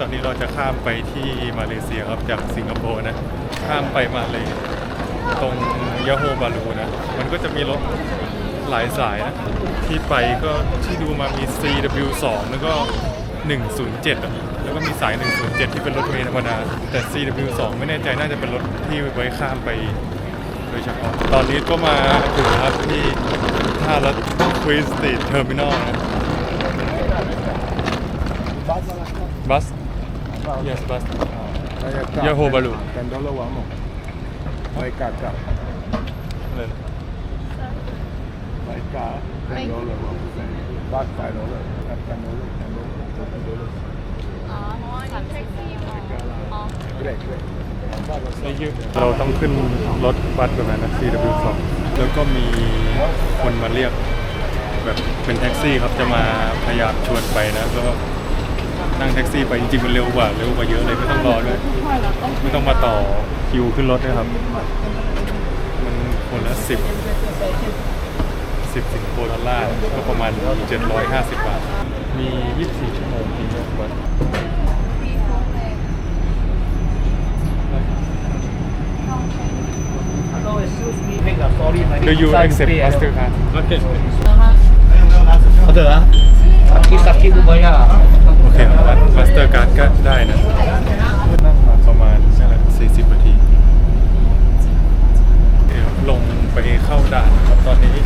ตอนนี้เราจะข้ามไปที่มาเลเซียครับจากสิงคโปร์นะ ข้ามไปมาเลยตรงยะโฮบาลูนะ มันก็จะมีรถหลายสายนะ ที่ไปก็ที่ดูมามี CW2 แล้วก็ 107อะแล้วก็มีสาย 107 ที่เป็นรถเมล์ธรรมดา แต่ CW2 ไม่แน่ใจน่าจะเป็นรถที่ไว้ข้ามไปโดยเฉพาะ ตอนนี้ก็มาถึงครับที่ท่ารถควีนสตรีทเทอร์มินอลนะ บัส yes บัส Yahoo Balu. Ten dollar vamos. Vai cá, cá. อะไรนะ Vai cá. Ten dollar vamos. Back five dollar. Ten dollar. Ten dollar. Thirty dollar. อ๋อสามสิบอ๋อ Great, great. เราต้องขึ้นรถบัสแบบนั้นนะ CW2 แล้วก็มีคนมาเรียก แบบเป็นแท็กซี่ครับจะมาพยายามชวนไปนะก็ นั่งแท็กซี่ไปจริงๆมันเร็วกว่าเร็วกว่าเยอะเลยไม่ต้องรอด้วยไม่ต้องมาต่อคิวขึ้นรถนะครับ มันคนละสิบสิบสิงคโปร์ดอลลาร์ก็ประมาณ750บาท มี24ชั่วโมงจริงๆบัส Hello, excuse me. Make a sorry, my Do you son accept stay at- Mastercard? Okay. Ada ah? Sakit sakit tu bayar. โอเค โอเคผมว่ามาสเตอร์การ์ดก็ได้นะ นั่งมาประมาณนี่แหละ40 นาทีโอเคครับลงไปเข้าด่านครับตอนนี้